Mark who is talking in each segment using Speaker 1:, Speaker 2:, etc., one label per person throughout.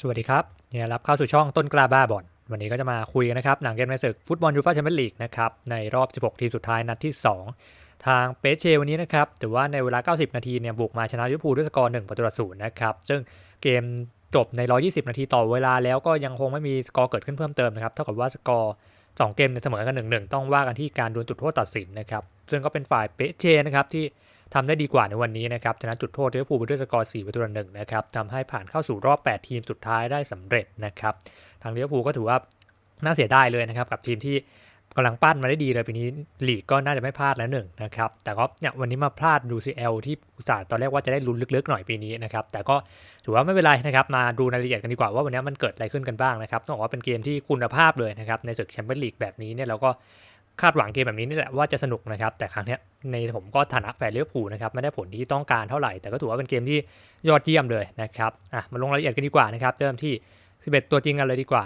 Speaker 1: สวัสดีครับเนี่ยรับเข้าสู่ช่องต้นกล้าบ้าบอลวันนี้ก็จะมาคุยกันนะครับ หลังเกมในศึกฟุตบอลยูฟ่าแชมเปี้ยนลีกนะครับ ในรอบ 16 ทีมสุดท้ายนัดที่ 2 ทางเปเชวันนี้นะครับถือว่าในเวลา 90 นาทีเนี่ยบุกมาชนะลิเวอร์พูลด้วยสกอร์ 1 ประตูต่อศูนย์นะครับ ซึ่งเกมจบใน 120 นาทีต่อเวลาแล้วก็ยังคงไม่มีสกอร์เกิดขึ้นเพิ่มเติมนะครับ เท่ากับว่าสกอร์สองเกมในเสมอกัน1-1 ต้องว่ากันที่การดวลจุดโทษตัดสินนะครับ ซึ่งก็เป็นฝ่ายเปเชนะครับที่ ทำได้ดีกว่าในวันนี้นะครับชนะจุดโทษลิเวอร์พูลไปด้วยสกอร์4ประตูต่อหนึ่งนะครับทำให้ผ่านเข้าสู่รอบ 8 ทีมสุดท้ายได้สำเร็จนะครับทางลิเวอร์พูลก็ถือว่าน่าเสียดายเลยนะครับกับทีมที่กำลังปั้นมาได้ดีเลยปีนี้ลีกก็น่าจะไม่พลาดแล้วหนึ่งนะครับแต่ก็เนี่ยวันนี้มาพลาดดูซีเอลที่อุตส่าห์ตอนแรกว่าจะได้ลุ้นลึกๆหน่อยปีนี้นะครับแต่ก็ถือว่าไม่เป็นไรนะครับมาดูรายละเอียดกันดีกว่าว่าวันนี้มันเกิดอะไรขึ้นกันบ้างนะครับต้องบอกว่าเป็นเกมที่คุณภาพเลยนะครับในศึกแชมเปี้ยนลีกแบบนี้เนี่ยเราก็ คาดหวังเกมแบบนี้นี่แหละว่าจะสนุกนะครับ แต่ครั้งนี้ในผมก็ฐานะแฟนลิเวอร์พูลนะครับไม่ได้ผลที่ต้องการเท่าไหร่ แต่ก็ถือว่าเป็นเกมที่ยอดเยี่ยมเลยนะครับอะมาลงรายละเอียดกันดีกว่านะครับเริ่มที่ 11 ตัวจริงกันเลยดีกว่า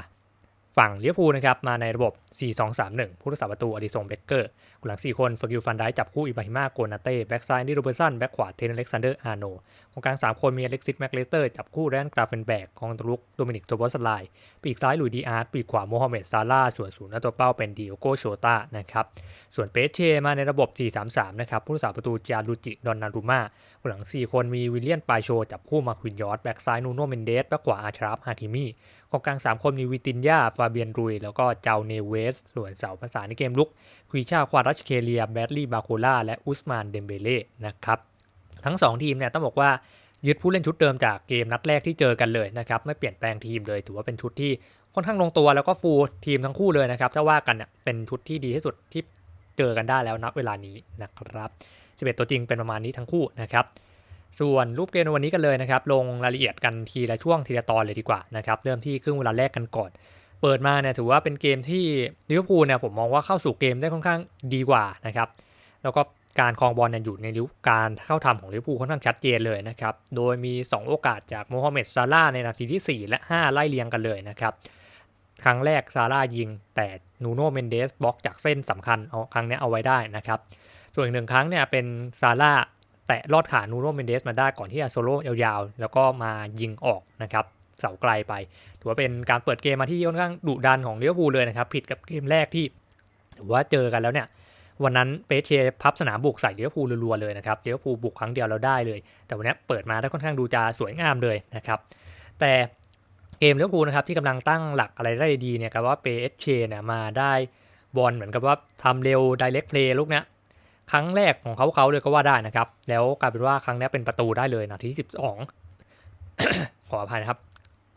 Speaker 1: ฝั่งลิเวอร์พูลนะครับมาในระบบ4-2-3-1 ผู้รักษาประตูอดิสงเบเกอร์กุหลัง 4 คนเฟอร์กิลฟันได้จับคู่อิบราฮิมาโกนาเต้แบ็กซ้ายนี่โรเบร์สันแบ็กขวาเทนเล็กซานเดอร์อาร์โนกองกลาง 3 คนมีอเล็กซิสแม็กเลสเตอร์ จับคู่แรนกราเฟนแบกกองตรุกโดมินิกโตบอสไลปีกซ้ายลุยดีอาร์ตปีกขวาโมฮัมเหม็ดซาร่าส่วนศูนย์หน้าตัวเป้าเป็นดิโอโกโชตานะครับส่วนเปเชมาในระบบ 4-3-3 นะครับผู้รักษาประตูจารุจิดอนนารุมาผู้หลัง 4 คนมีวิลเลียนปาโชจับคู่มาควินยอร์ดแบ็กซ้ายนูโนเมนเดสแบ็กขวาอาชราฟฮาคิมีกองกลาง 3 คนมีวิตินยาฟาเบียนรุยแล้วก็เจ้าเนเวสส่วนเสาภาษานในเกมลุกควีชาควารัชเคเลียแบดลี่บาโคล่าและอุสมานเดมเบเล่นะครับทั้ง 2 ทีมเนี่ยต้องบอกว่ายึดผู้เล่นชุดเดิมจากเกมนัดแรกที่เจอกันเลยนะครับไม่เปลี่ยนแปลงทีมเลย ถือว่าเป็นชุดที่ค่อนข้างลงตัวแล้วก็ฟูลทีมทั้งคู่เลยนะครับถ้าว่ากันเนี่ยเป็นชุดที่ดีที่สุดที่เจอกันได้แล้วณเวลานี้นะครับ11ตัวจริงเป็นประมาณนี้ทั้งคู่นะครับส่วนรูปเกมในวันนี้กันเลยนะครับ ลงรายละเอียดกันทีละช่วงทีละตอนเลยดีกว่านะครับ เริ่มที่ครึ่งเวลาแรกกันก่อน เปิดมาเนี่ยถือว่าเป็นเกมที่ลิเวอร์พูลเนี่ยผมมองว่าเข้าสู่เกมได้ค่อนข้างดีกว่านะครับ แล้วก็การครองบอลเนี่ยอยู่ในริ้วการเข้าทำของลิเวอร์พูลค่อนข้างชัดเจนเลยนะครับ โดยมี 2 โอกาสจากโมฮัมเหม็ดซาร่าในนาทีที่ 4 และ 5 ไล่เรียงกันเลยนะครับ ครั้งแรกซาร่ายิงแต่นูโนเมนเดสบล็อกจากเส้นสำคัญเอาครั้งนี้เอาไว้ได้นะครับ ส่วนอีกหนึ่งครั้งเนี่ยเป็นซาร่าแตะลอดขานูโนเมนเดสมาได้ก่อนที่จะโซโล่ยาวๆ แล้วก็มายิงออกนะครับ เสาไกลไป ถือว่าเป็นการเปิดเกมมาที่ค่อนข้างดุดันของลิเวอร์พูลเลยนะครับ ผิดกับเกมแรกที่ถือว่าเจอกันแล้วเนี่ย วันนั้นเปเชพับสนามบุกใส่ลิเวอร์พูลรัวๆเลยนะครับลิเวอร์พูลบุกครั้งเดียวเราได้เลย แต่วันนี้เปิดมาได้ค่อนข้างดูจะสวยงามเลยนะครับ แต่เกมลิเวอร์พูลนะครับที่กำลังตั้งหลักอะไรได้ดีเนี่ยกับว่าเปเชเนี่ยมาได้บอลเหมือนกับว่าทำเร็ว direct play ลูกเนี้ยครั้งแรกของเขาเขาเลยก็ว่าได้นะครับ แล้วกลายเป็นว่าครั้งนี้เป็นประตูได้เลยนาทีที่ 12 ขออภัยนะครับ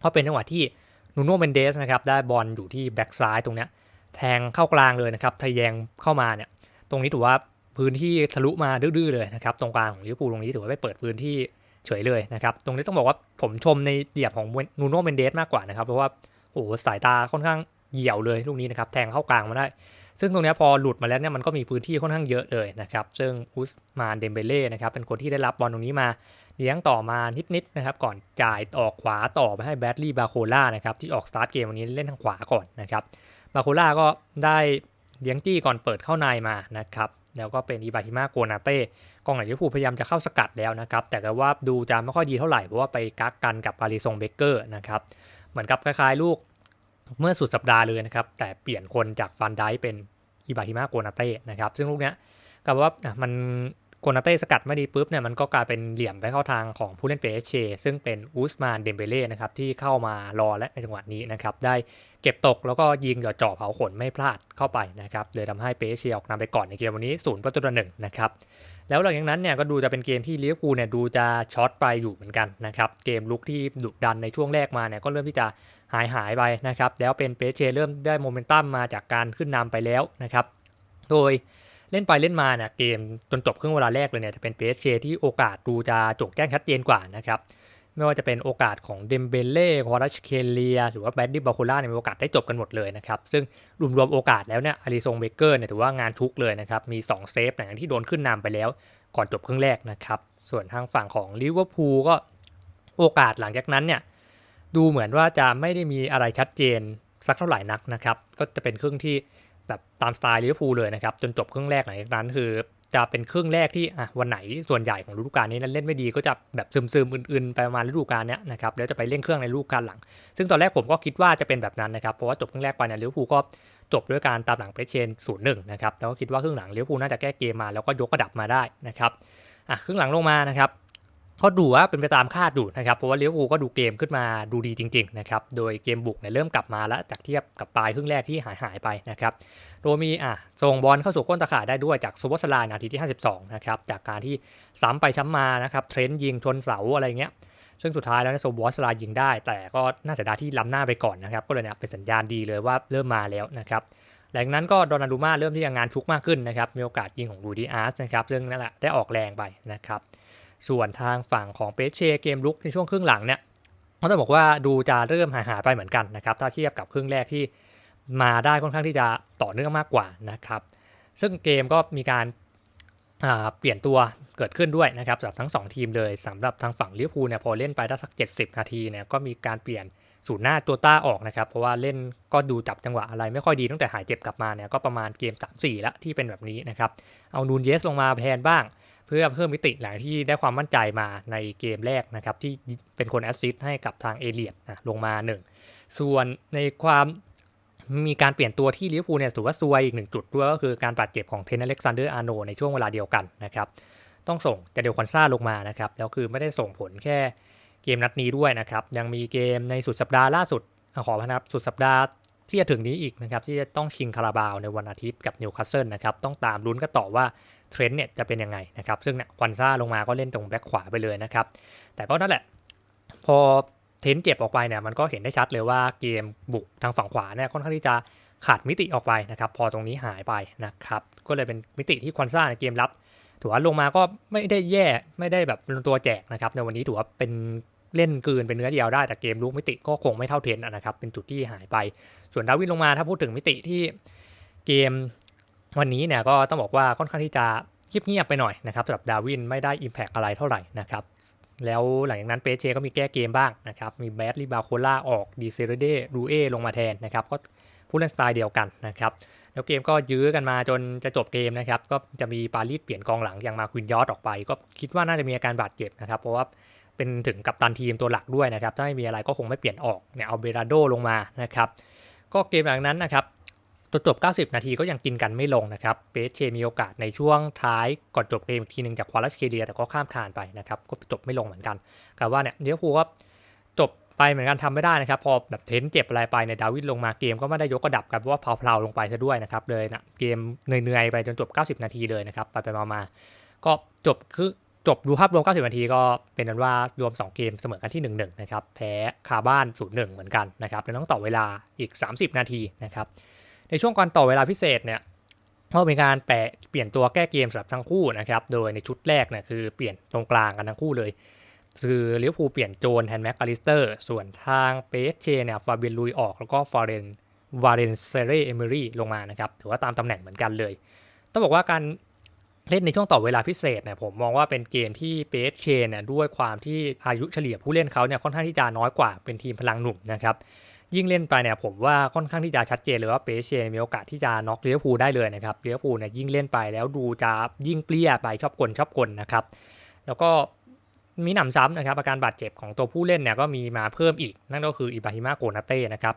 Speaker 1: เพราะเป็นจังหวะที่นูโนเมนเดสนะครับได้บอลอยู่ที่แบ็กซ้ายตรงเนี้ยแทงเข้ากลางเลยนะครับทะแยงเข้ามาเนี่ยตรงนี้ถือว่าพื้นที่ทะลุมาดื้อๆเลยนะครับตรงกลางของลิเวอร์พูลตรงนี้ถือว่าไม่เปิดพื้นที่เฉยเลยนะครับตรงนี้ต้องบอกว่าผมชมในเหยียบของนูโนเมนเดสมากกว่านะครับเพราะว่าโอ้สายตาค่อนข้าง เหี่ยวเลยลูกนี้นะครับแทงเข้ากลางมาได้ ซึ่งตรงนี้พอหลุดมาแล้วเนี่ยมันก็มีพื้นที่ค่อนข้างเยอะเลยนะครับซึ่งอุสมานเดมเบเล่นะครับเป็นคนที่ได้รับบอลตรงนี้มาเลี้ยงต่อมานิดๆนะครับก่อนจ่ายออกขวาต่อไปให้แบดลี่บาโคล่านะครับที่ออกสตาร์ทเกมวันนี้เล่นทางขวาก่อนนะครับบาโคล่าก็ได้เลี้ยงจี้ก่อนเปิดเข้าในมานะครับแล้วก็เป็นอิบาฮิมาโกนาเต้กองหลังลิเวอร์พูลพยายามจะเข้าสกัดแล้วนะครับ แต่ก็ว่าดูจะไม่ค่อยดีเท่าไหร่ เพราะว่าไปกักกันกับอาริซงเบเกอร์นะครับ เหมือนกับคล้ายๆลูก เมื่อสุดสัปดาห์เลยนะครับ แต่เปลี่ยนคนจากฟันไดเป็นอิบาฮิมาโกนาเต้นะครับ ซึ่งลูกเนี้ยกับว่าอะมันโกนาเต้สกัดไม่ดีปุ๊บเนี่ยมันก็กลายเป็นเหลี่ยมไปเข้าทางของผู้เล่นเปเชซึ่งเป็นอุสมานเดมเบเล่นะครับที่เข้ามารอและในจังหวะนี้นะครับได้เก็บตกแล้วก็ยิงหยอดจ่อเผาขนไม่พลาดเข้าไปนะครับเลยทำให้เปเชออกนำไปก่อนในเกมวันนี้ศูนย์ประตูต่อหนึ่งนะครับแล้วหลังจากนั้นเนี่ยก็ดูจะเป็นเกมที่ลิเวอร์พูลเนี่ยดูจะช็อตไปอยู่เหมือนกันนะครับเกมลุกที่ดุดันในช่วงแรกมาเนี่ยก็เริ่มที่จะ หายหายไปนะครับ แล้วเป็นเปเชเริ่มได้โมเมนตัมมาจากการขึ้นนำไปแล้วนะครับ โดยเล่นไปเล่นมาเนี่ยเกมจนจบครึ่งเวลาแรกเลยเนี่ยจะเป็นเปเชที่โอกาสดูจะจงแจ้งชัดเจนกว่านะครับไม่ว่าจะเป็นโอกาสของเดมเบเล่คอรัชเคเลีย หรือว่าแบดดี้บาโคล่าเนี่ยมีโอกาสได้จบกันหมดเลยนะครับ ซึ่งรวมๆโอกาสแล้วเนี่ยอาริซงเบเกอร์เนี่ยถือว่างานชุกเลยนะครับ มี 2 เซฟหลังจากที่โดนขึ้นนำไปแล้ว ก่อนจบครึ่งแรกนะครับ ส่วนทางฝั่งของลิเวอร์พูลก็โอกาสหลังจากนั้นเนี่ย ดูเหมือนว่าจะไม่ได้มีอะไรชัดเจนสักเท่าไหร่นักนะครับ ก็จะเป็นครึ่งที่แบบตามสไตล์ลิเวอร์พูลเลยนะครับ จนจบครึ่งแรกหลังจากนั้นคือจะเป็นครึ่งแรกที่อะวันไหนส่วนใหญ่ของฤดูกาลนี้นั้นเล่นไม่ดีก็จะแบบซึมๆอื่นๆไปประมาณฤดูกาลเนี้ยนะครับแล้วจะไปเล่นเครื่องในฤดูกาลหลัง ซึ่งตอนแรกผมก็คิดว่าจะเป็นแบบนั้นนะครับเพราะว่าจบครึ่งแรกไปเนี่ยลิเวอร์พูลก็จบด้วยการตามหลังเปเชนศูนย์หนึ่งนะครับแล้วก็คิดว่าครึ่งหลังลิเวอร์พูลน่าจะแก้เกมมาแล้วก็ยกระดับมาได้นะครับอะครึ่งหลังลงมานะครับ ก็ดูว่าเป็นไปตามคาดดูนะครับ เพราะว่าลิเวอร์พูลก็ดูเกมขึ้นมาดูดีจริง ๆ นะครับ โดยเกมบุกเนี่ยเริ่มกลับมาแล้วจากเทียบกับปลายครึ่งแรกที่หายหายไปนะครับ โดยมีอะส่งบอลเข้าสู่ก้นตะข่ายได้ด้วยจากซูเปอร์สลน์นาทีที่ 52 นะครับ จากการที่ซ้ำไปซ้ำมานะครับเทรนต์ยิงชนเสาอะไรเงี้ยซึ่งสุดท้ายแล้วนโซบอสลายิงได้ แต่ก็น่าเสียดายที่ล้ำหน้าไปก่อนนะครับ ก็เลยเนี่ยเป็นสัญญาณดีเลยว่าเริ่มมาแล้วนะครับหลังจากนั้นก็โดนัลดูมาเริ่มที่จะงานชุกมากขึ้นนะครับมีโอกาสยิงของลูดิอาร์สนะครับซึ่งนั่นแหละได้ออกแรงไปนะครับ ส่วนทางฝั่งของเปเชเกมลุกในช่วงครึ่งหลังเนี่ยก็ต้องบอกว่าดูจะเริ่มหายหายไปเหมือนกันนะครับ ถ้าเทียบกับครึ่งแรกที่มาได้ค่อนข้างที่จะต่อเนื่องมากกว่านะครับ ซึ่งเกมก็มีการเปลี่ยนตัวเกิดขึ้นด้วยนะครับสำหรับทั้ง 2 ทีมเลยสำหรับทางฝั่งลิเวอร์พูลเนี่ยพอเล่นไปได้สัก 70 นาทีเนี่ยก็มีการเปลี่ยนศูนย์หน้าตัวต้าออกนะครับ เพราะว่าเล่นก็ดูจับจังหวะอะไรไม่ค่อยดีตั้งแต่หายเจ็บกลับมาเนี่ยก็ประมาณเกม 3-4 แล้วที่เป็นแบบนี้นะครับ เอานูนเยสลงมาแทนบ้าง พื่อเพิ่มมิติหลังที่ได้ความมั่นใจมาในเกมแรกนะครับ ที่เป็นคนแอสซิสต์ให้กับทางเอเลียดนะลงมา 1 ส่วนในความมีการเปลี่ยนตัวที่ลิเวอร์พูลเนี่ยถือว่าซวยอีกหนึ่งจุดด้วยก็คือการบาดเจ็บของเทนอเล็กซานเดอร์อาร์โนในช่วงเวลาเดียวกันนะครับ ต้องส่งจาเดลคอนซาลงมานะครับ แล้วคือไม่ได้ส่งผลแค่เกมนัดนี้ด้วยนะครับ ยังมีเกมในสุดสัปดาห์ล่าสุดขอพนับสุดสัปดาห์ที่จะถึงนี้อีกนะครับ ที่จะต้องชิงคาราบาวในวันอาทิตย์กับนิวคาสเซิลนะครับ ต้องตามลุ้นกันต่อว่า เทรนด์เนี่ยจะเป็นยังไงนะครับ ซึ่งเนี่ยควันซ่าลงมาก็เล่นตรงแบ็คขวาไปเลยนะครับ แต่ก็นั่นแหละ พอเทนเจ็บออกไปเนี่ยมันก็เห็นได้ชัดเลยว่าเกมบุกทางฝั่งขวาเนี่ยค่อนข้างที่จะขาดมิติออกไปนะครับ พอตรงนี้หายไปนะครับ ก็เลยเป็นมิติที่ควันซ่าในเกมรับถือว่าลงมาก็ไม่ได้แย่ไม่ได้แบบเป็นตัวแจกนะครับ ในวันนี้ถือว่าเป็นเล่นกืนเป็นเนื้อเดียวได้แต่เกมลุกมิติก็คงไม่เท่าเทนนะครับ เป็นจุดที่หายไป ส่วนดาวินลงมาถ้าพูดถึงมิติที่เกม วันนี้เนี่ยก็ต้องบอกว่าค่อนข้างที่จะเงียบๆไปหน่อยนะครับสำหรับดาวินไม่ได้อิมแพกอะไรเท่าไหร่นะครับแล้วหลังจากนั้นเปเชก็มีแก้เกมบ้างนะครับ มีแบดลิบาโคล่าออกดีเซเรเดรูเอลงมาแทนนะครับ ก็ผู้เล่นสไตล์เดียวกันนะครับ แล้วเกมก็ยื้อกันมาจนจะจบเกมนะครับ ก็จะมีปารีสเปลี่ยนกองหลังอย่างมาควินยอดออกไป ก็คิดว่าน่าจะมีอาการบาดเจ็บนะครับ เพราะว่าเป็นถึงกัปตันทีมตัวหลักด้วยนะครับ ถ้าไม่มีอะไรก็คงไม่เปลี่ยนออกเนี่ยเอาเบราโดลงมานะครับ ก็เกมหลังนั้นนะครับ จนจบ 90 นาทีก็ยังกินกันไม่ลงนะครับเปเชมีโอกาสในช่วงท้ายก่อนจบเกมอีกทีหนึ่งจากควาลัสเคเลียแต่ก็ข้ามคานไปนะครับก็จบไม่ลงเหมือนกันกับว่าเนี่ยเดี๋ยวครูก็จบไปเหมือนกันทำไม่ได้นะครับ พอแบบเทนเจ็บอะไรไปเนี่ยดาวิดลงมาเกมก็ไม่ได้ยกกระดับกันเพราะว่าเพลาๆลงไปซะด้วยนะครับเลยนะเกมเหนื่อยๆไปจนจบ 90 นาทีเลยนะครับไปไปมาๆก็จบคือจบดูภาพรวม 90 นาทีก็เป็นนั้นว่ารวม 2 เกมเสมอกันที่ 1-1 นะครับ แพ้คาบ้าน 0-1 เหมือนกันนะครับแล้วต้องต่อเวลาอีก 30 นาทีนะครับ ในช่วงก่อนต่อเวลาพิเศษเนี่ยก็มีการแปะเปลี่ยนตัวแก้เกมสำหรับทั้งคู่นะครับ โดยในชุดแรกเนี่ยคือเปลี่ยนตรงกลางกันทั้งคู่เลย คือลิเวอร์พูลเปลี่ยนโจนแทนแม็กคาลิสเตอร์ ส่วนทางเปเชเนี่ยฟาเบียนลุยออกแล้วก็ฟอเรนวาเรนเซเรเอเมรี่ลงมานะครับ ถือว่าตามตำแหน่งเหมือนกันเลย ต้องบอกว่าการเล่นในช่วงต่อเวลาพิเศษเนี่ยผมมองว่าเป็นเกมที่เปเชเนี่ยด้วยความที่อายุเฉลี่ยผู้เล่นเขาเนี่ยค่อนข้างที่จะน้อยกว่าเป็นทีมพลังหนุ่มนะครับ ยิ่งเล่นไปเนี่ยผมว่าค่อนข้างที่จะชัดเจนเลยว่าเปเชมีโอกาสที่จะน็อกลิเวอร์พูได้เลยนะครับลิเวอร์พูเนี่ยยิ่งเล่นไปแล้วดูจะยิ่งเปรี้ยไปชอบกลชอบกลนะครับ แล้วก็มีหนำซ้ำนะครับอาการบาดเจ็บของตัวผู้เล่นเนี่ยก็มีมาเพิ่มอีก นั่นก็คืออิบาฮิมาโกนาเต้นะครับ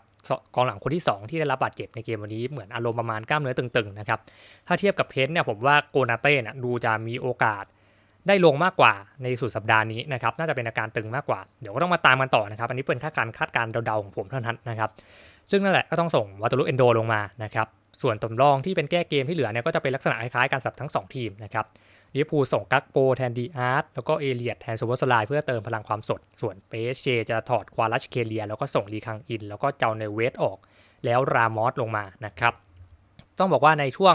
Speaker 1: กองหลังคนที่ 2 ที่ได้รับบาดเจ็บในเกมวันนี้เหมือนอารมณ์ประมาณกล้ามเนื้อตึงๆนะครับถ้าเทียบกับเพนเนี่ยผมว่าโกนาเต้เนี่ยดูจะมีโอกาส ได้ลงมากกว่าในสุดสัปดาห์นี้นะครับน่าจะเป็นอาการตึงมากกว่า เดี๋ยวก็ต้องมาตามกันต่อนะครับ อันนี้เป็นคาดการคาดการเดาๆของผมเท่านั้นนะครับ ซึ่งนั่นแหละก็ต้องส่งวัตลุเอนโดลงมานะครับส่วนตำรองที่เป็นแก้เกมที่เหลือเนี่ยก็จะเป็นลักษณะคล้ายๆกันสำหรับทั้ง 2 ทีมนะครับลิเวอร์พูลส่งกักโปแทนดีอาร์ตแล้วก็เอเลียดแทนซูเปอร์สไลเพื่อเติมพลังความสด ส่วนเปเชจะถอดควาลัชเคเลีย แล้วก็ส่งลีคังอิน แล้วก็เจ้าในเวสออก แล้วรามอสลงมานะครับต้องบอกว่าในช่วง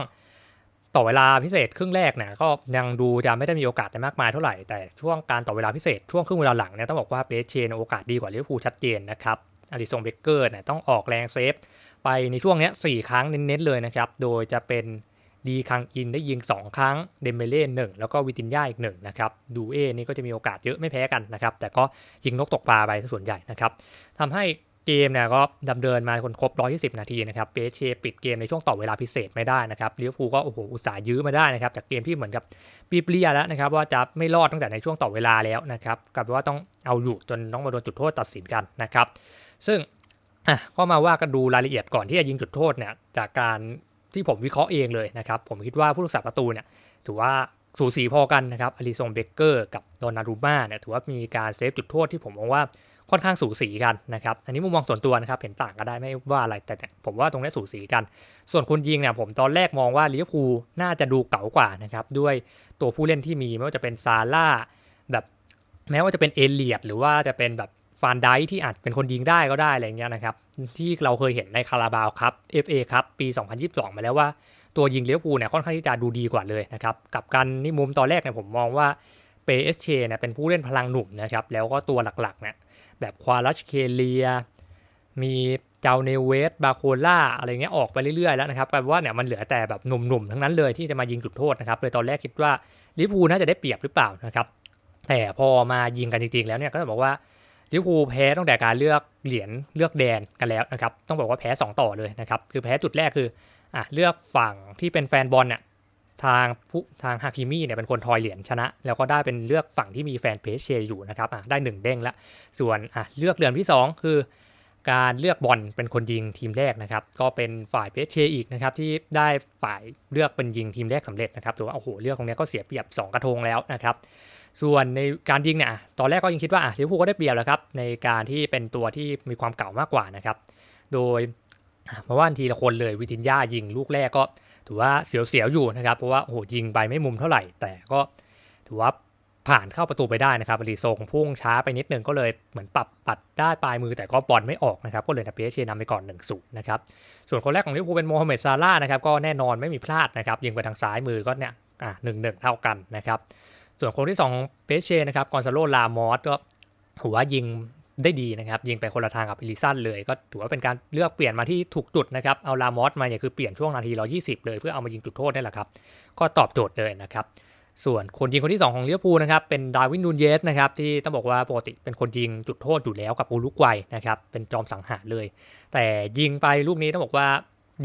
Speaker 1: ต่อเวลาพิเศษครึ่งแรกเนี่ยก็ยังดูจะไม่ได้มีโอกาสมากมายเท่าไหร่ แต่ช่วงการต่อเวลาพิเศษช่วงครึ่งเวลาหลังเนี่ยต้องบอกว่าเปเชนโอกาสดีกว่าลิเวอร์พูลชัดเจนนะครับอลิซงเบเกอร์เนี่ยต้องออกแรงเซฟ ไปในช่วงนี้สี่ครั้งเน้นๆเลยนะครับ โดยจะเป็นดีคังอินได้ยิง 2 ครั้งเดมเบเล่หนึ่งแล้วก็วิตินยาอีกหนึ่งนะครับดูเอนี่ก็จะมีโอกาสเยอะไม่แพ้กันนะครับ แต่ก็ยิงนกตกปลาไปส่วนใหญ่นะครับทำให้ เกมเนี่ยก็ดำเนินมาคนครบ 120 นาทีนะครับเปเชปิดเกมในช่วงต่อเวลาพิเศษไม่ได้นะครับลิเวอร์พูลก็โอ้โหอุตส่าห์ยื้อมาได้นะครับจากเกมที่เหมือนกับปีเปลี่ยแล้วนะครับว่าจะไม่รอดตั้งแต่ในช่วงต่อเวลาแล้วนะครับกลายเป็นว่าต้องเอาอยู่จนต้องมาโดนจุดโทษตัดสินกันนะครับ ซึ่งอะก็มาว่ากันดูรายละเอียดก่อนที่จะยิงจุดโทษเนี่ยจากการที่ผมวิเคราะห์เองเลยนะครับผมคิดว่าผู้รักษาประตูเนี่ยถือว่าสูสีพอกันนะครับอลิซงเบเกอร์กับโดนารูมาเนี่ยถือว่ามีการเซฟจุดโทษที่ผมมองว่า ค่อนข้างสูสีกันนะครับ อันนี้มุมมองส่วนตัวนะครับ เห็นต่างก็ได้ไม่ว่าอะไรแต่ผมว่าตรงนี้สูสีกัน ส่วนคนยิงเนี่ยผมตอนแรกมองว่าลิเวอร์พูลน่าจะดูเก๋ากว่านะครับด้วยตัวผู้เล่นที่มีไม่ว่าจะเป็นซาร่าแบบแม้ว่าจะเป็นเอเลียดหรือว่าจะเป็นแบบฟานไดที่อาจเป็นคนยิงได้ก็ได้อะไรเงี้ยนะครับที่เราเคยเห็นในคาราบาวครับ FA ครับปี 2022 มาแล้วว่าตัวยิงเลี้ยวภูเนี่ยค่อนข้างที่จะดูดีกว่าเลยนะครับกับการนี่มุมตอนแรกเนี่ยผมมองว่า เปเอสเชเนี่ยเป็นผู้เล่นพลังหนุ่มนะครับ แล้วก็ตัวหลักๆเนี่ยแบบควาลัชเคเลีย มีเจ้าเนเวสบาโคล่าอะไรเงี้ยออกไปเรื่อยๆแล้วนะครับแปลว่าเนี่ยมันเหลือแต่แบบหนุ่มๆทั้งนั้นเลยที่จะมายิงจุดโทษนะครับเลยตอนแรกคิดว่าลิพูน่าจะได้เปรียบหรือเปล่านะครับ แต่พอมายิงกันจริงๆแล้วเนี่ยก็ต้องบอกว่าลิพูแพ้ตั้งแต่การเลือกเหรียญเลือกแดนกันแล้วนะครับต้องบอกว่าแพ้ 2 ต่อเลยนะครับคือแพ้จุดแรกคืออะเลือกฝั่งที่เป็นแฟนบอลเนี่ย ทางผู้ทางฮาคิมี่เนี่ยเป็นคนทอยเหรียญชนะ แล้วก็ได้เป็นเลือกฝั่งที่มีแฟนเพจเชยอยู่นะครับอะได้ 1 เด้งละส่วนอะเลือกเหรียญที่ 2 คือ การเลือกบอลเป็นคนยิงทีมแรกนะครับ ก็เป็นฝ่ายเพจเชยอีกนะครับที่ได้ฝ่ายเลือกเป็นยิงทีมแรกสำเร็จนะครับถือว่าโอ้โหเลือกตรงนี้ก็เสียเปรียบ 2 กระทงแล้วนะครับส่วนในการยิงเนี่ยตอนแรกก็ยังคิดว่าอะลิเวอร์พูลก็ได้เปรียบแล้วครับในการที่เป็นตัวที่มีความเก่ามากกว่านะครับ โดยอะมาว่าทีละคนเลยวิทินยายิงลูกแรกก็ ถือว่าเสียวๆอยู่นะครับ เพราะว่าโอ้โหยิงไปไม่มุมเท่าไหร่ แต่ก็ถือว่าผ่านเข้าประตูไปได้นะครับรีโซงพุ่งช้าไปนิดนึงก็เลยเหมือนปรับปัดได้ปลายมือแต่ก็บอลไม่ออกนะครับ ก็เลยนาเปเชนำไปก่อน1นศูนย์นะครับ ส่วนคนแรกของลิเวอร์พูลเป็นโมฮัมเหม็ดซาร่าห์นะครับก็แน่นอนไม่มีพลาดนะครับ ยิงไปทางซ้ายมือก็เนี่ยอะหนึ่งหนึ่งเท่ากันนะครับ ส่วนคนที่2เปเชนะครับกอนซาโลลามอสก็ถือว่ายิง ได้ดีนะครับ ยิงไปคนละทางกับอิลิซันเลย ก็ถือว่าเป็นการเลือกเปลี่ยนมาที่ถูกจุดนะครับ เอาลามอสมาเนี่ยคือเปลี่ยนช่วงนาที 120 เลยเพื่อเอามายิงจุดโทษนี่แหละครับ ก็ตอบโจทย์เลยนะครับ ส่วนคนยิงคนที่ 2 ของลิเวอร์พูนะครับเป็นดาวินนูนเยสนะครับที่ต้องบอกว่าปกติเป็นคนยิงจุดโทษอยู่แล้วกับอุรุกวัยนะครับเป็นจอมสังหารเลย แต่ยิงไปลูกนี้ต้องบอกว่า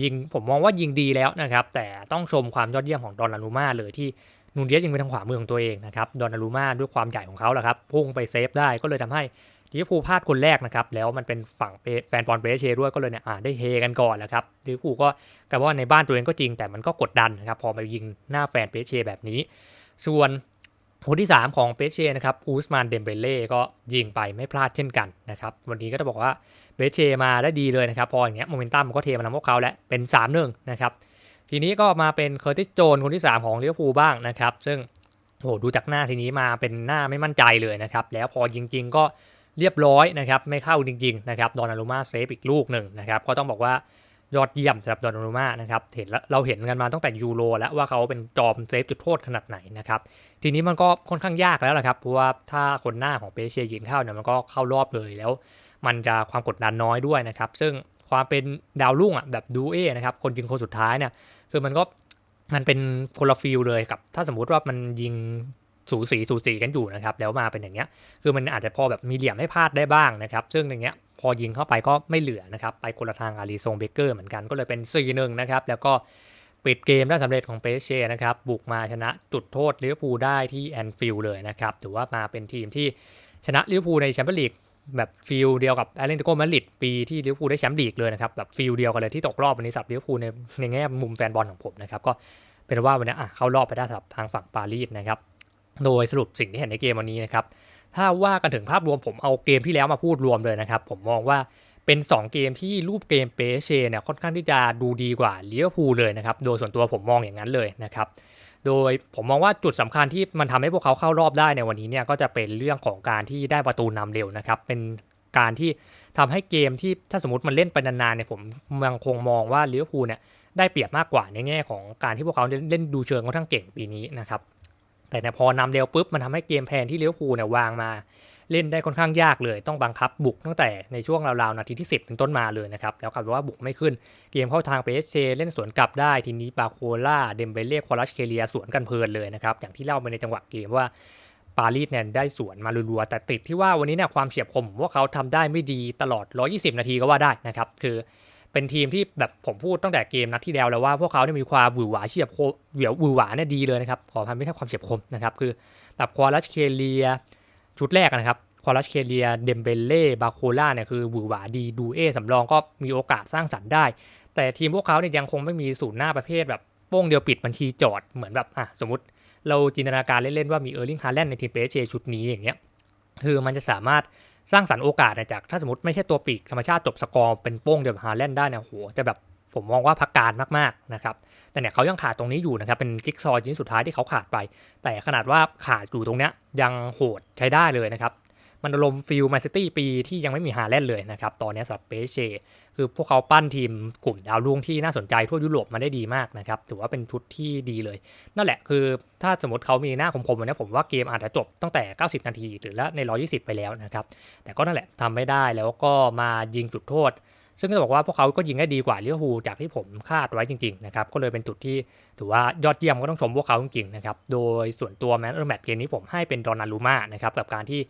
Speaker 1: ยิงผมมองว่ายิงดีแล้วนะครับแต่ต้องชมความยอดเยี่ยมของดอนนารูมาเลยที่นูนเยสยิงไปทางขวามือของตัวเองนะครับ ดอนนารูมาด้วยความใหญ่ของเขาแหละครับ พุ่งไปเซฟได้ก็เลยทำให้ ลิเวอร์พูลพลาดคนแรกนะครับ แล้วมันเป็นฝั่งแฟนบอลเปเชด้วยก็เลยเนี่ยอ่าได้เฮกันก่อนแหละครับลิเวอร์พูลก็กลายว่าในบ้านตัวเองก็จริงแต่มันก็กดดันนะครับพอไปยิงหน้าแฟนเปเชแบบนี้ ส่วนคนที่ 3 ของเปเช่นะครับอูสมานเดมเบเล่ก็ยิงไปไม่พลาดเช่นกันนะครับวันนี้ก็จะบอกว่าเปเช่มาได้ดีเลยนะครับพออย่างเงี้ยโมเมนตัมมันก็เทมาทางพวกเขาแล้วเป็น3-1นะครับทีนี้ก็มาเป็นเคอร์ติสโจนคนที่ 3 ของลิเวอร์พูลบ้างนะครับซึ่งโอ้โหดูจากหน้าทีนี้มาเป็นหน้าไม่มั่นใจเลยนะครับแล้วพอจริง ๆ ก็ เรียบร้อยนะครับไม่เข้าจริงๆนะครับดอนนารุมาเซฟอีกลูกหนึ่งนะครับก็ต้องบอกว่ายอดเยี่ยมสำหรับดอนนารุมานะครับเห็นแล้วเราเห็นกันมาตั้งแต่ยูโรแล้วว่าเขาเป็นจอมเซฟจุดโทษขนาดไหนนะครับทีนี้มันก็ค่อนข้างยากแล้วละครับเพราะว่าถ้าคนหน้าของเปเชียยิงเข้าเนี่ยมันก็เข้ารอบเลยแล้ว มันจะความกดดันน้อยด้วยนะครับซึ่งความเป็นดาวรุ่งอะแบบดูเอนะครับคนยิงคนสุดท้ายเนี่ยคือมันก็มันเป็นคนละฟิลเลยกับถ้าสมมุติว่ามันยิง สูสีสูสีกันอยู่นะครับ แล้วมาเป็นอย่างเงี้ย คือมันอาจจะพอแบบมีเหลี่ยมให้พลาดได้บ้างนะครับ ซึ่งอย่างเงี้ยพอยิงเข้าไปก็ไม่เหลือนะครับ ไปคนละทางอารีซงเบเกอร์เหมือนกันก็เลยเป็น4ีหนึ่งนะครับ แล้วก็ปิดเกมได้สำเร็จของเปเช่นะครับ บุกมาชนะจุดโทษลิเวอร์พูลได้ที่แอนฟิลด์เลยนะครับถือว่ามาเป็นทีมที่ชนะลิเวอร์พูลในแชมเปี้ยนลีกแบบฟิลเดียวกับแอตเลติโกมาดริดปีที่ลิเวอร์พูลได้แชมป์ลีกเลยนะครับแบบฟิลเดียวกันเลยที่ตกรอบวันนี้สับลิเวอร์พูลในในแง่มุมแฟนบอลของผมนะครับก็เป็นว่าวันนี้อะเข้ารอบไปได้สำหรับทางฝั่งปารีสนะครับ โดยสรุปสิ่งที่เห็นในเกมวันนี้นะครับ ถ้าว่ากันถึงภาพรวมผมเอาเกมที่แล้วมาพูดรวมเลยนะครับ ผมมองว่าเป็น 2 เกมที่รูปเกมเปเชเนี่ยค่อนข้างที่จะดูดีกว่าลิเวอร์พูลเลยนะครับ โดยส่วนตัวผมมองอย่างนั้นเลยนะครับ โดยผมมองว่าจุดสำคัญที่มันทำให้พวกเขาเข้ารอบได้ในวันนี้เนี่ยก็จะเป็นเรื่องของการที่ได้ประตูนำเร็วนะครับ เป็นการที่ทำให้เกมที่ถ้าสมมติมันเล่นไปนานๆเนี่ยผมยังคงมองว่าลิเวอร์พูลเนี่ยได้เปรียบมากกว่าในแง่ของการที่พวกเขาเล่นดูเชิงค่อนข้างเก่งปีนี้นะครับ แต่เนี่ยพอนำเร็วปุ๊บมันทำให้เกมแผนที่เลิเวอร์พูเนี่ยวางมา เล่นได้ค่อนข้างยากเลย ต้องบังคับบุกตั้งแต่ในช่วงราวๆนาทีที่ 10 เป็นต้นมาเลยนะครับ แล้วกลายเป็นว่าบุกไม่ขึ้น เกมเข้าทางเปเชเล่นสวนกลับได้ทีนี้บาโคล่าเดมเบเล่ควอลัชเคเลียสวนกันเพลินเลยนะครับอย่างที่เล่าไปในจังหวะเกมว่าปารีสเนี่ยได้สวนมารัวๆแต่ติดที่ว่าวันนี้เนี่ยความเฉียบคมของพวกเขาทำได้ไม่ดีตลอด 120 นาทีก็ว่าได้นะครับคือ เป็นทีมที่แบบผมพูดตั้งแต่เกมนัดที่แล้วแล้วว่าพวกเขาเนี่ยมีความหวือหวาเฉียบคมเหวียวหวือหวาเนี่ยดีเลยนะครับขอพันไม่ใช่ความเฉียบคมนะครับคือแบบควอลัสเคเลียชุดแรกนะครับควอลัสเคเลียเดมเบเล่บาโคล่าเนี่ยคือหวือหวาดีดูเอสำรองก็มีโอกาสสร้างสรรค์ได้ แต่ทีมพวกเขาเนี่ยยังคงไม่มีศูนย์หน้าประเภทแบบโป้งเดียวปิดบัญชีจอดเหมือนแบบอะสมมติ เราจินตนาการเล่นๆว่ามีเออร์ลิงฮาแลนด์ในทีมเปเชชุดนี้อย่างเงี้ยคือมันจะสามารถ สร้างสรรค์โอกาสจากถ้าสมมติไม่ใช่ตัวปีกธรรมชาติจบสกอร์เป็นโป้งเดียวกับฮาแลนด์ได้เนี่ยโหจะแบบผมมองว่าพักการมากๆนะครับแต่เนี่ยเขายังขาดตรงนี้อยู่นะครับเป็นจิ๊กซอว์ชิ้นสุดท้ายที่เขาขาดไป แต่ขนาดว่าขาดอยู่ตรงเนี้ยยังโหดใช้ได้เลยนะครับ มันอารมณ์ฟิลแมนซิตี้ปีที่ยังไม่มีฮาแลนด์เลยนะครับ ตอนนี้สำหรับเปเชคือพวกเขาปั้นทีมกลุ่มดาวรุ่งที่น่าสนใจทั่วยุโรปมาได้ดีมากนะครับ ถือว่าเป็นชุดที่ดีเลย นั่นแหละคือถ้าสมมติเขามีหน้าคมๆวันนี้ผมว่าเกมอาจจะจบตั้งแต่ 90 นาที หรือละใน 120 ไปแล้วนะครับ แต่ก็นั่นแหละทำไม่ได้แล้วก็มายิงจุดโทษ ซึ่งก็จะบอกว่าพวกเขาก็ยิงได้ดีกว่าลิเวอร์พูลจากที่ผมคาดไว้จริงๆนะครับก็เลยเป็นจุดที่ถือว่ายอดเยี่ยมก็ต้องชมพวกเขาจริงๆนะครับโดยส่วนตัวแมนเออร์แมตเกมนี้ผมให้เป็นดอนนารูมานะครับกับการที่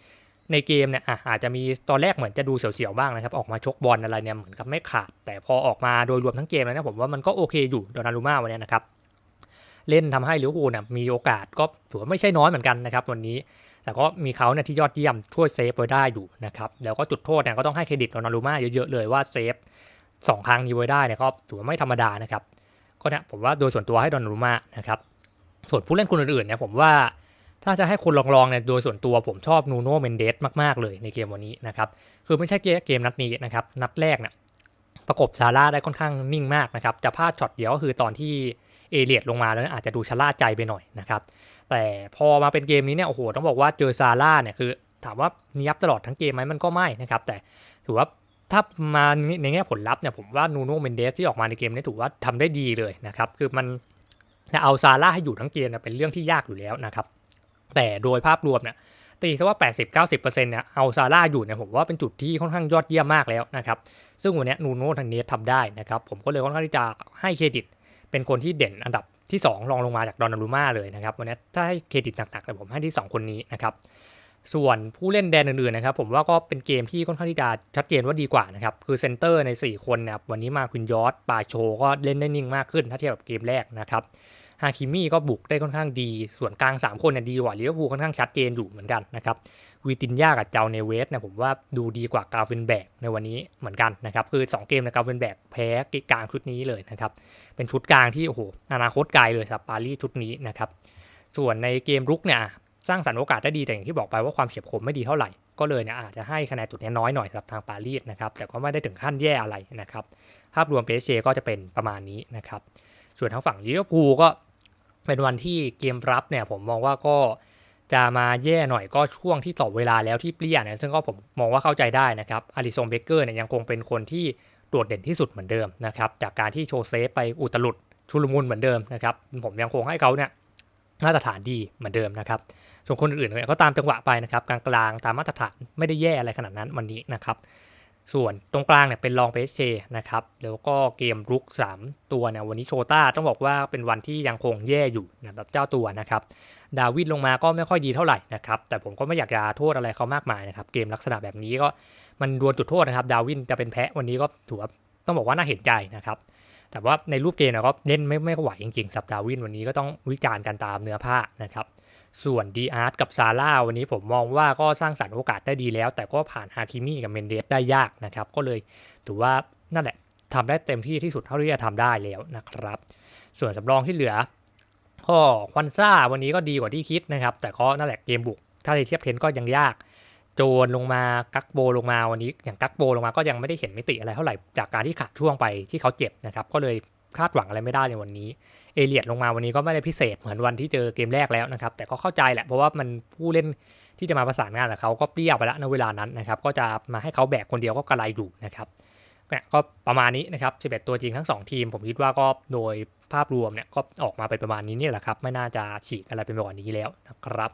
Speaker 1: ในเกมเนี่ยอะอาจจะมีตอนแรกเหมือนจะดูเสียวๆบ้างนะครับ ออกมาชกบอลอะไรเนี่ยเหมือนกับไม่ขาด แต่พอออกมาโดยรวมทั้งเกมแล้วนี่ยผมว่ามันก็โอเคอยู่ดอนารูมาวันนี้นะครับ เล่นทำให้ลิเวอร์พูลเนี่ยมีโอกาสก็ถือว่าไม่ใช่น้อยเหมือนกันนะครับวันนี้ แต่ก็มีเขาเนี่ยที่ยอดเยี่ยมช่วยเซฟไว้ได้อยู่นะครับแล้วก็จุดโทษเนี่ยก็ต้องให้เครดิตดอนารูมาเยอะๆเลยว่าเซฟสองครั้งนี้ไว้ได้เนี่ยก็ถือว่าไม่ธรรมดานะครับก็เนี่ยผมว่าโดยส่วนตัวให้ดอนนารูมานะครับส่วนผู้เล่นคนอื่นๆเนี่ยผมว่า ถ้าจะให้คนลองๆเนี่ยโดยส่วนตัวผมชอบนูโน่เมนเดสมาก ๆ เลยในเกมวันนี้นะครับคือไม่ใช่เกมนัดนี้นะครับนัดแรกเนี่ยประกบซาร่าได้ค่อนข้างนิ่งมากนะครับจะพลาดช็อตเดียวก็คือตอนที่เอเลียดลงมาแล้วอาจจะดูชะล่าใจไปหน่อยนะครับแต่พอมาเป็นเกมนี้เนี่ยโอ้โหต้องบอกว่าเจอซาร่าเนี่ยคือถามว่าเนียบตลอดทั้งเกมไหมมันก็ไม่นะครับแต่ถือว่าถ้ามาในแง่ผลลัพธ์เนี่ยผมว่านูโน่เมนเดสที่ออกมาในเกมนี้ถือว่าทำได้ดีเลยนะครับคือมันจะเอาซาร่าให้อยู่ทั้งเกมเป็นเรื่องที่ยากอยู่แล้วนะครับ แต่โดยภาพรวมเนี่ยตีซะว่า 80-90%เนี่ยเอาซาร่าอยู่เนี่ยผมว่าเป็นจุดที่ค่อนข้างยอดเยี่ยมมากแล้วนะครับซึ่งวันนี้นูโน่ทางนี้ทำได้นะครับผมก็เลยค่อนข้างที่จะให้เครดิต เป็นคนที่เด่นอันดับที่ 2 รองลงมาจากดอนนารูมาเลยนะครับวันนี้ถ้าให้เครดิตหนักๆเลยผมให้ที่ 2 คนนี้นะครับส่วนผู้เล่นแดนอื่นๆนะครับผมว่าก็เป็นเกมที่ค่อนข้างที่จะชัดเจนว่าดีกว่านะครับคือเซนเตอร์ใน 4 คนเนี่ยวันนี้มาควินยอร์ดปาโชก็เล่นได้นิ่งมากขึ้นถ้าเทียบกับเกมแรกนะครับ ฮาคิมี่ก็บุกได้ค่อนข้างดี ส่วนกลาง 3 คนเนี่ยดีกว่าลิเวอร์พูลค่อนข้างชัดเจนอยู่เหมือนกันนะครับวีตินยากับเจ้าเนเวสเนี่ยผมว่าดูดีกว่ากาเฟนแบกในวันนี้เหมือนกันนะครับคือ 2 เกมในกาเฟนแบกแพ้กลางชุดนี้เลยนะครับเป็นชุดกลางที่โอ้โหอนาคตไกลเลยสำหรับปารีสชุดนี้นะครับส่วนในเกมรุกเนี่ยสร้างสรรค์โอกาสได้ดีแต่อย่างที่บอกไปว่าความเฉียบคมไม่ดีเท่าไหร่ก็เลยเนี่ยอาจจะให้คะแนนจุดนี้น้อยหน่อยสำหรับทางปารีสนะครับแต่ก็ไม่ได้ถึงขั้นแย่อะไรนะครับภาพรวมเปเชก็จะเป็นประมาณนี้นะครับส่วนทางฝั่งลิเวอร์พูลก็ เป็นวันที่เกมรับเนี่ยผมมองว่าก็จะมาแย่หน่อยก็ช่วงที่ต่อเวลาแล้วที่เปลี่ยนเนี่ยซึ่งก็ผมมองว่าเข้าใจได้นะครับอาริซงเบเกอร์เนี่ยยังคงเป็นคนที่โดดเด่นที่สุดเหมือนเดิมนะครับจากการที่โชว์เซฟไปอุตลุดชุลมุนเหมือนเดิมนะครับผมยังคงให้เขาเนี่ยมาตรฐานดีเหมือนเดิมนะครับส่วนคนอื่นเนี่ยก็ตามจังหวะไปนะครับกลางๆตามมาตรฐานไม่ได้แย่อะไรขนาดนั้นวันนี้นะครับ ส่วนตรงกลางเนี่ยเป็นลองเปเชนะครับ แล้วก็เกมรุก 3 ตัวเนี่ยวันนี้โชต้าต้องบอกว่าเป็นวันที่ยังคงแย่อยู่นะครับเจ้าตัวนะครับ ดาวิดลงมาก็ไม่ค่อยดีเท่าไหร่นะครับ แต่ผมก็ไม่อยากจะโทษอะไรเขามากมายนะครับ เกมลักษณะแบบนี้ก็มันดวลจุดโทษนะครับ ดาวินจะเป็นแพ้วันนี้ก็ถือว่าต้องบอกว่าน่าเห็นใจนะครับ แต่ว่าในรูปเกมนี่ยก็เล่นไม่ไม่ไหวจริงๆสับดาวินวันนี้ก็ต้องวิจารณ์กันตามเนื้อผ้านะครับ ส่วนดีอาร์ตกับซาร่าวันนี้ผมมองว่าก็สร้างสรรค์โอกาสได้ดีแล้ว แต่ก็ผ่านฮาคิมี่กับเมนเดสได้ยากนะครับ ก็เลยถือว่านั่นแหละทำได้เต็มที่ที่สุดเท่าที่จะทำได้แล้วนะครับ ส่วนสำรองที่เหลือก็ควันซ่าวันนี้ก็ดีกว่าที่คิดนะครับ แต่ก็นั่นแหละเกมบุก ถ้าเทียบเทนก็ยังยาก โจนลงมากักโบลงมาวันนี้ อย่างกักโบลงมาก็ยังไม่ได้เห็นมิติอะไรเท่าไหร่จากการที่ขาดช่วงไปที่เขาเจ็บนะครับ ก็เลย คาดหวังอะไรไม่ได้ในวันนี้ เอเลียดลงมาวันนี้ก็ไม่ได้พิเศษเหมือนวันที่เจอเกมแรกแล้วนะครับ แต่ก็เข้าใจแหละเพราะว่ามันผู้เล่นที่จะมาประสานงานกับเขาก็เปรี้ยวไปแล้วในเวลานั้นนะครับ ก็จะมาให้เขาแบกคนเดียวก็กระไรอยู่นะครับเนี่ยก็ประมาณนี้นะครับ 11 ตัวจริงทั้ง 2 ทีม ผมคิดว่าก็โดยภาพรวมเนี่ยก็ออกมาเป็นประมาณนี้นี่แหละครับ ไม่น่าจะฉีกอะไรเป็นแบบนี้แล้วนะครับ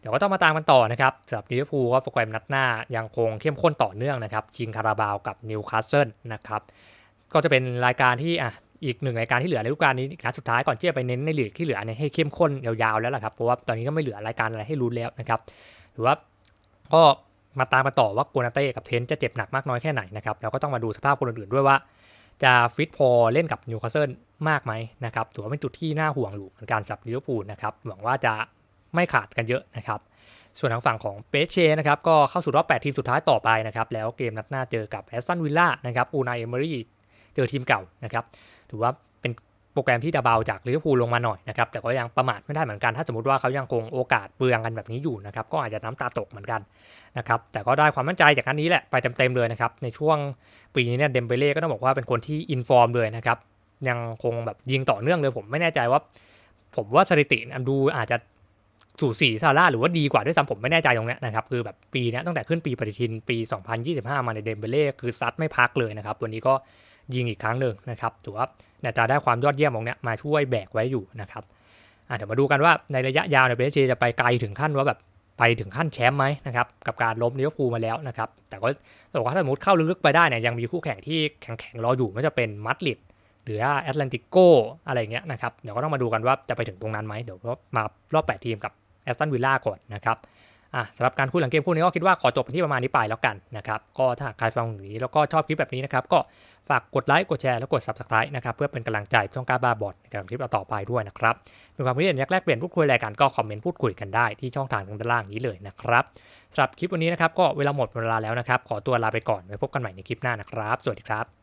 Speaker 1: เดี๋ยวก็ต้องมาตามกันต่อนะครับสำหรับลิเวอร์พูลก็โปรแกรมนัดหน้ายังคงเข้มข้นต่อเนื่องนะครับชิงคาราบาวกับนิวคาสเซิลนะครับ ก็จะเป็นรายการที่อะ อีกหนึ่งรายการที่เหลือในฤดูกาลนี้กนัดสุดท้ายก่อนที่จะไปเน้นในลีกที่เหลือเนี่ยให้เข้มข้นยาวๆแล้วล่ะครับเพราะว่าตอนนี้ก็ไม่เหลือรายการอะไรให้ลุ้แล้วนะครับหรือว่าก็มาตามมาต่อว่าโกนาเต้กับเทนจะเจ็บหนักมากน้อยแค่ไหนนะครับแล้วก็ต้องมาดูสภาพคนอื่นๆด้วยว่า จะฟิตพอเล่นกับนิวคาสเซิลมากไหมนะครับถือว่าเป็นจุดที่น่าห่วงอยู่เหมือนกันสำหรับลิเวอร์พูลนะครับหวังว่าจะไม่ขาดกันเยอะนะครับส่วนทางฝั่งของเปเชนะครับก็เข้าสู่รอบ 8 ทีมสุดท้ายต่อไปนะครับแล้วเกมนัดหน้าเจอกับแอสตันวิลล่านะครับอูนายเอเมอรี่เจอทีมเก่านะครับ ถือว่าเป็นโปรแกรมที่ดาเบาจากลิเวอร์พูลลงมาหน่อยนะครับแต่ก็ยังประมาทไม่ได้เหมือนกัน ถ้าสมมติว่าเขายังคงโอกาสเปลืองกันแบบนี้อยู่นะครับก็อาจจะน้ำตาตกเหมือนกันนะครับแต่ก็ได้ความมั่นใจจากนันนี้แหละไปเต็มๆเลยนะครับในช่วงปีนี้เนี่ยเดมเบเล่ก็ต้องบอกว่าเป็นคนที่อินฟอร์มเลยนะครับยังคงแบบยิงต่อเนื่องเลยผมไม่แน่ใจว่า ผมว่าสถิติอันดูอาจจะสู่สีซาร่าหรือว่าดีกว่าด้วยซ้ำผมไม่แน่ใจตรงเนี้ยนะครับคือแบบปีนี้ตั้งแต่ขึ้นปีปฏิทินปี 2025 มาในเดมเบเล่คือซัดไม่พักเลยนะครับวันนี้ก็ ยิงอีกครั้งหนึ่งนะครับถือว่าเนี่ยจะได้ความยอดเยี่ยมตรงเนี้ยมาช่วยแบกไว้อยู่นะครับอะเดี๋ยวมาดูกันว่าในระยะยาวเนี่ยเบสเจะไปไกลถึงขั้นว่าแบบไปถึงขั้นแชมป์ไหมนะครับกับการล้มลิเวอร์พูลมาแล้วนะครับแต่ก็แต่ว่าถ้าสมมติเข้าลึกๆไปได้เนี่ยยังมีคู่แข่งที่แข็งๆรออยู่ไม่ว่าจะเป็นมัดริดหรือแอตแลนติโกอะไรเงี้ยนะครับเดี๋ยวก็ต้องมาดูกันว่าจะไปถึงตรงนั้นไหมเดี๋ยวก็มารอบ8ทีมกับแอสตันวิลล่าก่อนนะครับ อะสำหรับการคุยหลังเกมคู่นี้ก็คิดว่าขอจบที่ประมาณนี้ไปแล้วกันนะครับก็ถ้าใครฟังอย่างนี้แล้วก็ชอบคลิปแบบนี้นะครับก็ฝากกดไลค์กดแชร์แล้วกด subscribe นะครับเพื่อเป็นกำลังใจช่องกาบาบอดในการคลิปต่อไปด้วยนะครับมีความคิดเห็นแลกเปลี่ยนพูดคุยอะไรกันก็คอมเมนต์พูดคุยกันได้ที่ช่องทางด้านล่างนี้เลยนะครับสำหรับคลิปวันนี้นะครับก็เวลาหมดเวลาแล้วนะครับขอตัวลาไปก่อนไว้พบกันใหม่ในคลิปหน้านะครับ สวัสดีครับ